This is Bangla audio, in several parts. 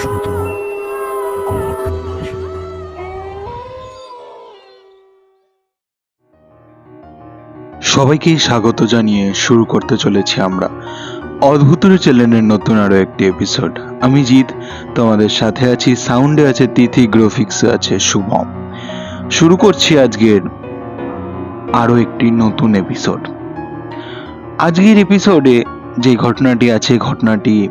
শুধু সবাইকে স্বাগত জানিয়ে শুরু করতে চলেছি আমরা। অদ্ভুতের চ্যানেলের নতুন আরও একটি এপিসোড আমি জিৎ, তোমাদের সাথে আছি। সাউন্ডে আছে তিথি গ্রাফিক্স আছে শুভম। শুরু করছি আজকের আরও একটি নতুন এপিসোড আজকের এপিসোডে যে ঘটনাটি আছে, ঘটনাটি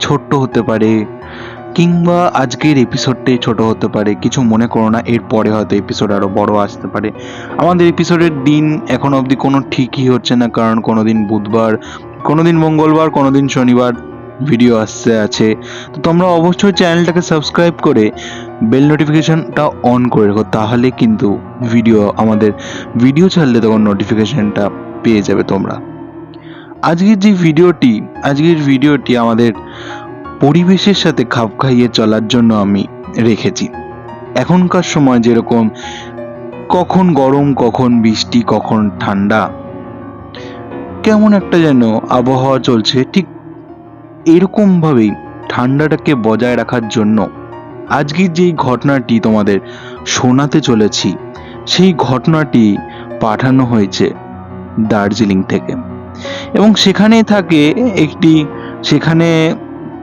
ছোট্ট হতে পারে কিংবা আজকের এপিসোডটাই ছোট হতে পারে, কিছু মনে করো না, এর পরে হয়তো এপিসোড আরও বড় আসতে পারে। আমাদের এপিসোডের দিন এখনও অবধি কোনো ঠিকই হচ্ছে না, কারণ কোনো দিন বুধবার কোনো দিন মঙ্গলবার কোনো দিন শনিবার ভিডিও আসতে আছে। তো তোমরা অবশ্যই চ্যানেলটাকে সাবস্ক্রাইব করে বেল নোটিফিকেশনটা অন করে রেখো, তাহলে কিন্তু ভিডিও আমাদের ভিডিও ছাড়লে তখন নোটিফিকেশনটা পেয়ে যাবে তোমরা। আজকের যে ভিডিওটি আজকের ভিডিওটি আমাদের পরিবেশের সাথে খাপ খাইয়ে চলার জন্য আমি রেখেছি। এখনকার সময় যেরকম কখন গরম, কখন বৃষ্টি, কখন ঠান্ডা, কেমন একটা যেন আবহাওয়া চলছে, ঠিক এরকম ভাবেই ঠান্ডাটাকে বজায় রাখার জন্য আজকের যেই ঘটনাটি তোমাদের শোনাতে চলেছি, সেই ঘটনাটি পাঠানো হয়েছে দার্জিলিং থেকে। এবং সেখানে থাকে একটি, সেখানে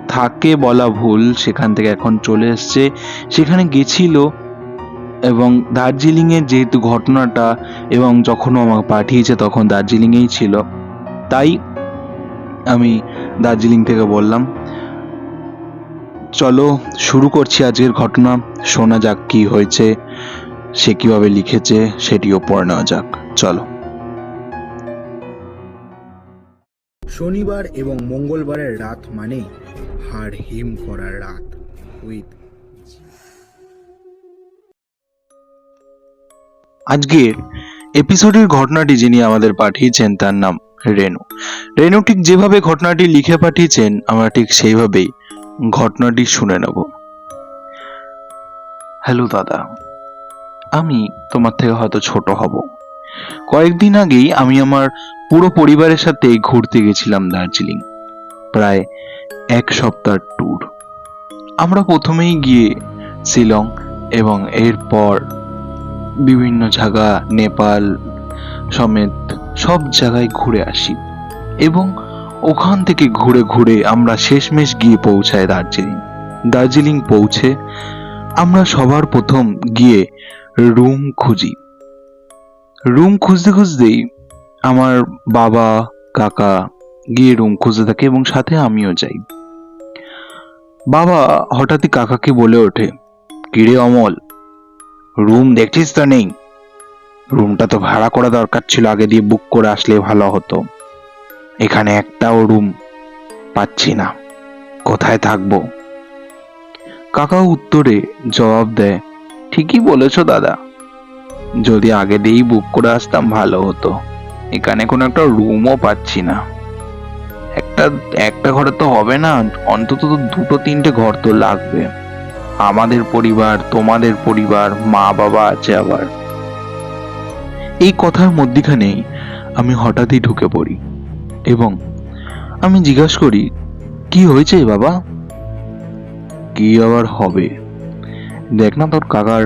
থাকে বলা ভুল, সেখান থেকে এখন চলে এসছে। সেখানে গেছিল এবং দার্জিলিংয়ের যেহেতু ঘটনাটা এবং যখন আমাকে পাঠিয়েছে তখন দার্জিলিংয়েই ছিল। তাই আমি দার্জিলিং থেকে বললাম, চলো, শুরু করছি আজকের ঘটনা। শোনা যাক কি হয়েছে, সে কীভাবে লিখেছে সেটিও পড়ে নেওয়া যাক। চলো। শনিবার এবং মঙ্গলবারের রাত মানেই হাড় হিম করার রাত উইথ আজকের এপিসোডের ঘটনাটি যিনি আমাদের পাঠিয়েছেন তার নাম রেনু রেনু ঠিক যেভাবে ঘটনাটি লিখে পাঠিয়েছেন, আমরা ঠিক সেইভাবেই ঘটনাটি শুনে নেব। হ্যালো দাদা, আমি তোমার থেকে হয়তো ছোট হব। কয়েকদিন আগেই আমি আমার পুরো পরিবারের সাথে ঘুরতে গেছিলাম দার্জিলিং। প্রায় এক সপ্তাহ ট্যুর আমরা প্রথমেই গিয়ে শিলং এবং এরপর বিভিন্ন জায়গা, নেপাল সমেত সব জায়গায় ঘুরে আসি এবং ওখান থেকে ঘুরে ঘুরে আমরা শেষমেশ গিয়ে পৌঁছাই দার্জিলিং। দার্জিলিং পৌঁছে আমরা সবার প্রথম গিয়ে রুম খুঁজি। রুম খুঁজতে খুঁজতেই আমার বাবা, কাকা গিয়ে রুম খুঁজতে থাকে এবং সাথে আমিও যাই। বাবা হঠাৎই কাকাকে বলে ওঠে, কিরে অমল রুম দেখছিস তো নেই? রুমটা তো ভাড়া করা দরকার ছিল, আগে দিয়ে বুক করে আসলে ভালো হতো। এখানে একটাও রুম পাচ্ছি না, কোথায় থাকব? কাকা উত্তরে জবাব দেয়, ঠিকই বলেছ দাদা, যদি আগে দিয়েই বুক করে আসতাম ভালো হতো। এখানে কোনো একটা রুমও পাচ্ছি না। একটা একটা ঘরে তো হবে না, অন্তত তো দুটো তিনটে ঘর তো লাগবে। আমাদের পরিবার, তোমাদের পরিবার, মা বাবা আছে আবার। এই কথার মধ্যিখানেই আমি হঠাৎই ঢুকে পড়ি এবং আমি জিজ্ঞাসা করি, কি হয়েছে বাবা? কি আবার হবে? দেখ না তোর কাকার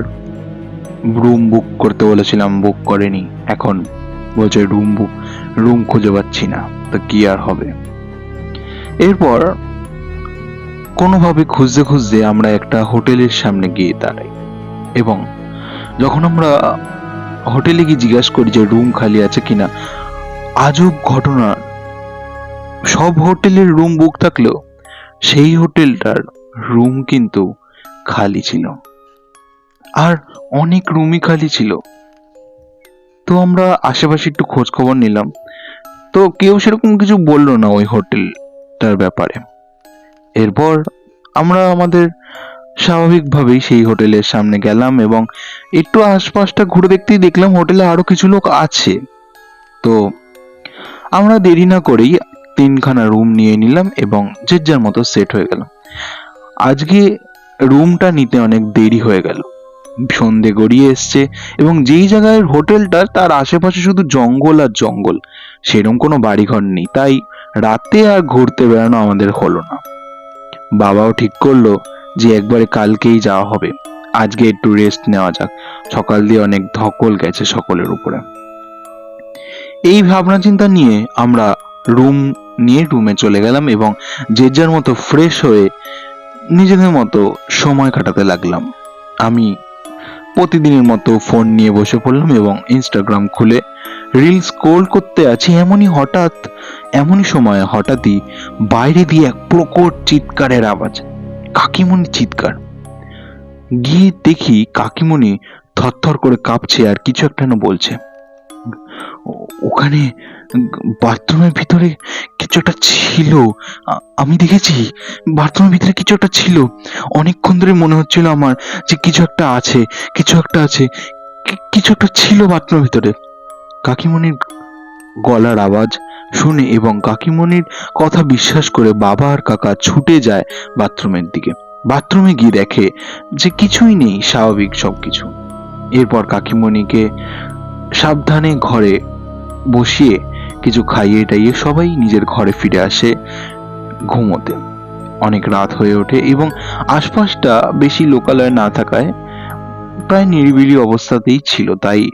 রুম বুক করতে বলেছিলাম বুক করেনি। এখন বলছে রুম বুক রুম খুঁজে পাচ্ছি না। তো কি আর হবে? এরপর কোনোভাবে খুঁজতে খুঁজতে আমরা একটা হোটেলের সামনে গিয়ে দাঁড়াই এবং যখন আমরা হোটেলে গিয়ে জিজ্ঞাসা করি যে রুম খালি আছে কিনা, আজব ঘটনা। সব হোটেলের রুম বুক থাকলেও সেই হোটেলটার রুম কিন্তু খালি ছিল। আর অনেক রুমই খালি ছিল। তো আমরা আশেপাশে একটু খোঁজ খবর নিলাম। তো কেউ সেরকম কিছু বলল না ওই হোটেলটার ব্যাপারে। এরপর আমরা আমাদের স্বাভাবিকভাবেই সেই হোটেলের সামনে গেলাম এবং একটু আশপাশটা ঘুরে দেখতেই দেখলাম হোটেলে আরও কিছু লোক আছে। তো আমরা দেরি না করেই তিনখানা রুম নিয়ে নিলাম এবং যে যার মতো সেট হয়ে গেলাম আজকে রুমটা নিতে অনেক দেরি হয়ে গেল। সন্ধে গড়িয়ে এসছে এবং যেই জায়গায় হোটেলটা তার আশেপাশে শুধু জঙ্গল আর জঙ্গল, সেরকম কোনো বাড়িঘর নেই। তাই রাতে আর ঘুরতে বেড়ানো আমাদের হলো না। বাবাও ঠিক করল যে একবারে কালকেই যাওয়া হবে। আজকে একটু রেস্ট নেওয়া যাক। সকাল দিয়ে অনেক ধকল গেছে সকলের উপরে। এই ভাবনা চিন্তা নিয়ে আমরা রুম নিয়ে রুমে চলে গেলাম এবং যে যার মতো ফ্রেশ হয়ে নিজেদের মতো সময় কাটাতে লাগলাম। আমি প্রতিদিনের মতো ফোন নিয়ে বসে পড়লাম এবং ইনস্টাগ্রাম খুলে রিল স্ক্রোল করতে আছি এমনই হঠাৎ, এমনই সময় হঠাৎই বাইরে দিয়ে এক প্রকট চিৎকারের আওয়াজ কাকিমণি চিৎকার। গিয়ে দেখি কাকিমণি থরথর করে কাঁপছে আর কিছু একটা বলছে। ওখানে বাথরুমের ভিতরে কিছু একটা ছিল আমি দেখেছি, বাথরুমের ভিতরে কিছু একটা ছিল। অনেকক্ষণ ধরে মনে হচ্ছিল আমার যে কিছু একটা আছে, কিছু একটা আছে কিছু একটা ছিল বাথরুমের ভিতরে। কাকিমণির গলার আওয়াজ শুনে এবং কাকিমণির কথা বিশ্বাস করে বাবা আর কাকা ছুটে যায় বাথরুমের দিকে। বাথরুমে গিয়ে দেখে যে কিছুই নেই, স্বাভাবিক সবকিছু। এরপর কাকিমণিকে সাবধানে ঘরে বসিয়ে কিছু খাইয়ে টাইয়ে সবাই নিজের ঘরে ফিরে আসে ঘুমোতে। অনেক রাত হয়ে ওঠে এবং আশপাশটা বেশি লোকালয় না থাকায় প্রায় নিরিবিলি অবস্থাতেই ছিল, তাই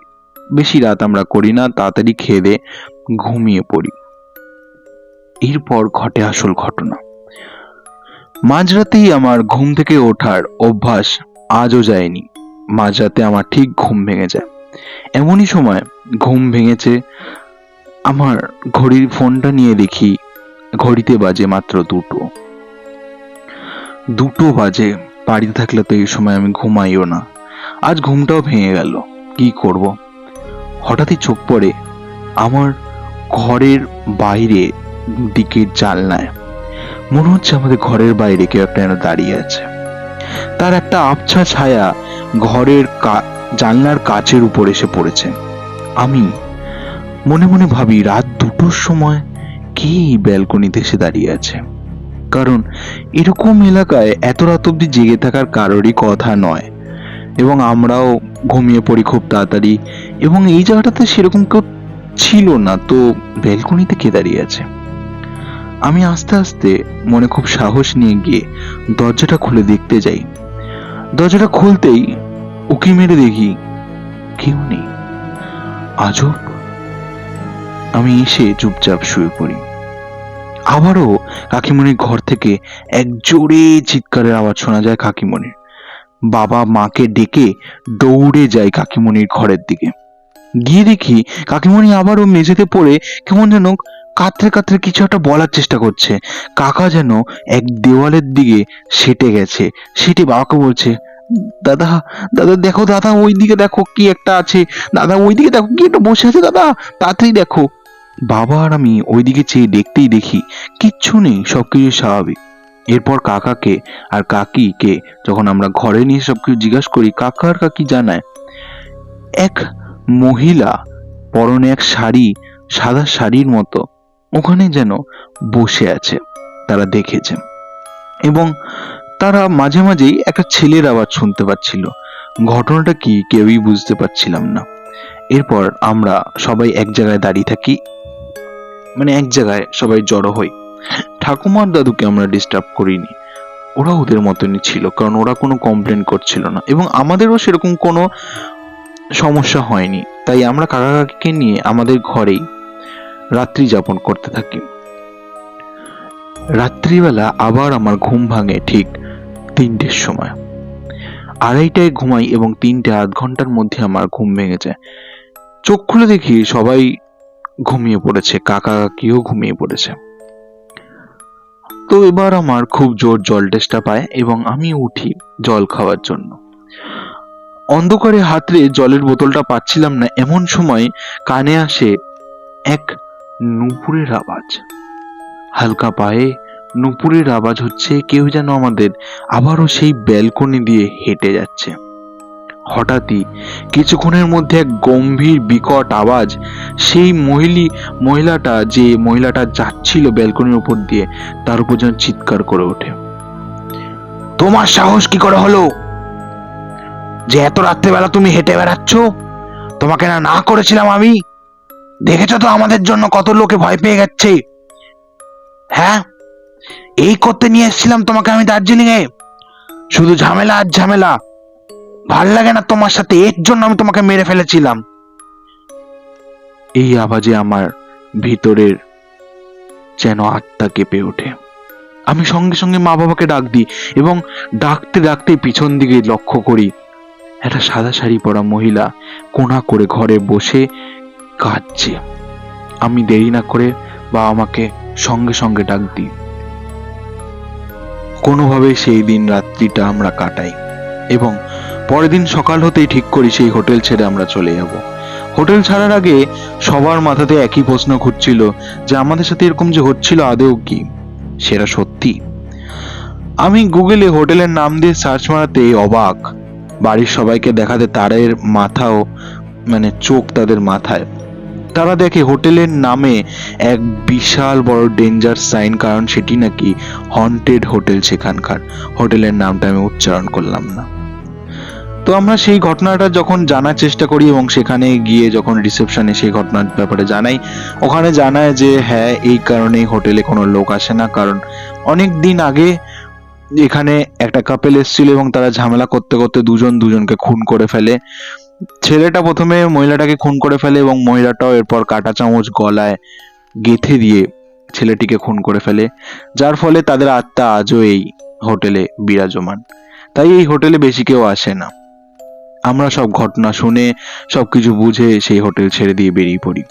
বেশি রাত আমরা করি না, তাড়াতাড়ি খেয়ে ঘুমিয়ে পড়ি। এরপর ঘটে আসল ঘটনা। মাঝরাতেই আমার ঘুম থেকে ওঠার অভ্যাস আজও যায়নি। মাঝরাতে আমার ঠিক ঘুম ভেঙে যায়। এমনই সময় ঘুম ভেঙেছে আমার ঘড়ির ফোনটা নিয়ে দেখি ঘড়িতে বাজে মাত্র দুটো। দুটো বাজে, বাড়িতে থাকলে তো এই সময় আমি ঘুমাইও না। আজ ঘুমটাও ভেঙে গেল, কি করব? হঠাৎই চোখ পড়ে আমার ঘরের বাইরে দিকের জানলায়। মনে হচ্ছে আমাদের ঘরের বাইরে কেউ একটা যেন দাঁড়িয়ে আছে। তার একটা আবছা ছায়া ঘরের জানলার কাচের উপর এসে পড়েছে। আমি মনে মনে ভাবি, রাত দুটোর সময় কে ব্যালকনিতে এসে দাঁড়িয়ে আছে? কারণ এরকম এলাকায় এত রাত অব্দি জেগে থাকার কারোরই কথা নয়। এবং আমরাও ঘুমিয়ে পড়ি খুব তাড়াতাড়ি। এবং এই জায়গাটাতে সেরকম কেউ ছিল না, তো ব্যালকনিতে কে দাঁড়িয়ে আছে? আমি আস্তে আস্তে মনে খুব সাহস নিয়ে গিয়ে দরজাটা খুলে দেখতে যাই। দরজাটা খুলতেই উকি মেরে দেখি কেউ নেই। আজব আমি এসে চুপচাপ শুয়ে পড়ি। আবারও কাকিমণির ঘর থেকে এক জোরে চিৎকারের আওয়াজ শোনা যায় কাকিমণির। বাবা মাকে ডেকে দৌড়ে যায় কাকিমণির ঘরের দিকে। গিয়ে দেখি কাকিমণি আবারও মেঝেতে পড়ে কেমন যেন কাতরে কাতরে কিছু একটা বলার চেষ্টা করছে। কাকা যেন এক দেওয়ালের দিকে সেটে গেছে। সেটে বাবাকে বলছে, দাদা দাদা দেখো, দাদা ওই দিকে দেখো কি একটা আছে। দাদা ওই দিকে দেখো কি একটা বসে আছে, দাদা, তাড়াতাড়ি দেখো। বাবা আর আমি ওইদিকে চেয়ে দেখতেই দেখি কিচ্ছু নেই, সবকিছু স্বাভাবিক। এরপর কাকাকে আর কাকিকে যখন আমরা ঘরে নিয়ে সবকিছু জিজ্ঞাসা করি, কাকা আর কাকি জানায়, এক মহিলা পরনে এক শাড়ি, সাদা শাড়ির মতো, ওখানে যেন বসে আছে। তারা দেখেছে। এবং তারা মাঝে মাঝেই একটা ছেলের আওয়াজ শুনতে পাচ্ছিল। ঘটনাটা কি কেউই বুঝতে পারছিলাম না। এরপর আমরা সবাই এক জায়গায় দাঁড়িয়ে থাকি। মানে এক জায়গায় সবাই জড়ো হই। ঠাকুমার দাদুকে আমরা ডিস্টার্ব করিনি। ওরা ওদের মতনই ছিল, কারণ ওরা কোনো কমপ্লেন করছিল না। এবং আমাদেরও সেরকম কোনো সমস্যা হয়নি। তাই আমরা কাকা কাকিকে নিয়ে আমাদের ঘরেই রাত্রি যাপন করতে থাকি। রাত্রিবেলা আবার আমার ঘুম ভাঙে ঠিক তিনটের সময়। আড়াইটায় ঘুমাই এবং তিনটে আধ ঘণ্টার মধ্যে আমার ঘুম ভেঙে যায়। চোখ খুলে দেখি সবাই ঘুমিয়ে পড়েছে, কাকা কাকিও ঘুমিয়ে পড়েছে। তো এবার আমার খুব জোর জল টেস্টা পায় এবং আমি উঠি জল খাওয়ার জন্য। অন্ধকারে হাতরে জলের বোতলটা পাচ্ছিলাম না, এমন সময় কানে আসে এক নুপুরের আওয়াজ। হালকা পায়ে নুপুরের আওয়াজ হচ্ছে কেউ যেন আমাদের আবারও সেই ব্যালকনি দিয়ে হেঁটে যাচ্ছে। হঠাৎই কিছুক্ষণের মধ্যে এক গম্ভীর বিকট আওয়াজ, সেই মহিলি, মহিলাটা যে মহিলাটা যাচ্ছিল ব্যালকনির উপর দিয়ে, তার উপর যেন চিৎকার করে ওঠে। তোমার সাহস কি করে হলো? যে এত রাত্রেবেলা তুমি হেঁটে বেড়াচ্ছ? তোমাকে না না করেছিলাম আমি? দেখেছ তো আমাদের জন্য কত লোকে ভয় পেয়ে গেছে? হ্যাঁ? এই করতে নিয়ে এসেছিলাম তোমাকে আমি দার্জিলিং এ শুধু ঝামেলা আর ঝামেলা। ভালো লাগে না তোমার সাথে, এর জন্য আমি তোমাকে মেরে ফেলেছিলাম। এই আওয়াজে আমার ভিতরের যেন আত্মা কেঁপে ওঠে। আমি সঙ্গে সঙ্গে মা বাবাকে ডাক দিই এবং ডাকতে ডাকতে পিছন দিকে লক্ষ্য করি, একটা সাদা শাড়ি পরা মহিলা কোনা করে ঘরে বসে কাঁদছে। আমি দেরি না করে বাবা মাকে সঙ্গে সঙ্গে ডাক দিই। কোনোভাবে সেই দিন রাত্রিটা আমরা কাটাই এবং পরের দিন সকাল হতেই ঠিক করি, সেই হোটেল ছেড়ে আমরা চলে যাব। হোটেল ছাড়ার আগে সবার মাথাতে একই প্রশ্ন ঘুরছিল যে আমাদের সাথে এরকম যে হচ্ছিল আদেও কি? সেটা সত্যি। আমি গুগলে হোটেলের নাম দিয়ে সার্চ মারাতে অবাক। বাড়ির সবাইকে দেখাতে তাদের মাথাও মানে চোখ তাদের মাথায়। তারা দেখে হোটেলের নামে এক বিশাল বড় ডেঞ্জার সাইন, কারণ সেটি নাকি হন্টেড হোটেল সেখানকার। হোটেলের নামটা আমি উচ্চারণ করলাম না। তো আমরা সেই ঘটনাটা যখন জানার চেষ্টা করি এবং সেখানে গিয়ে যখন রিসেপশনে সেই ঘটনার ব্যাপারে জানাই, ওখানে জানায় যে হ্যাঁ এই কারণেই হোটেলে কোনো লোক আসে না। কারণ অনেক দিন আগে এখানে একটা কাপেল এসেছিল এবং তারা ঝামেলা করতে করতে দুজন দুজনকে খুন করে ফেলে। ছেলেটা প্রথমে মহিলাটাকে খুন করে ফেলে এবং মহিলাটাও এরপর কাঁটা চামচ গলায় গেথে দিয়ে ছেলেটিকে খুন করে ফেলে, যার ফলে তাদের আত্মা আজও এই হোটেলে বিরাজমান। তাই এই হোটেলে বেশি কেউ আসে না। আমরা সব ঘটনা শুনে সবকিছু বুঝে সেই হোটেল ছেড়ে দিয়ে বেরিয়ে পড়ি।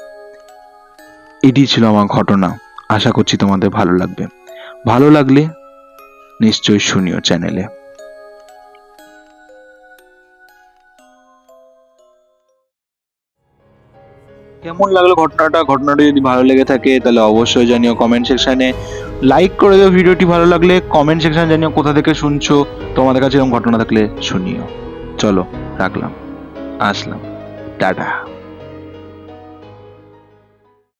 এটি ছিল আমার ঘটনা। আশা করছি তোমাদের ভালো লাগবে। ভালো লাগলে নিশ্চয়ই শুনিও চ্যানেলে। কেমন লাগল ঘটনাটা? ঘটনাটা যদি ভালো লেগে থাকে, তাহলে অবশ্যই জানিও কমেন্ট সেকশনে লাইক করে দিও ভিডিওটি ভালো লাগলে। কমেন্ট সেকশনে জানিও কোথা থেকে শুনছো। তোমাদের কাছে এরকম ঘটনা থাকলে শুনিও। চলো। রাখলাম আসলাম টাটা।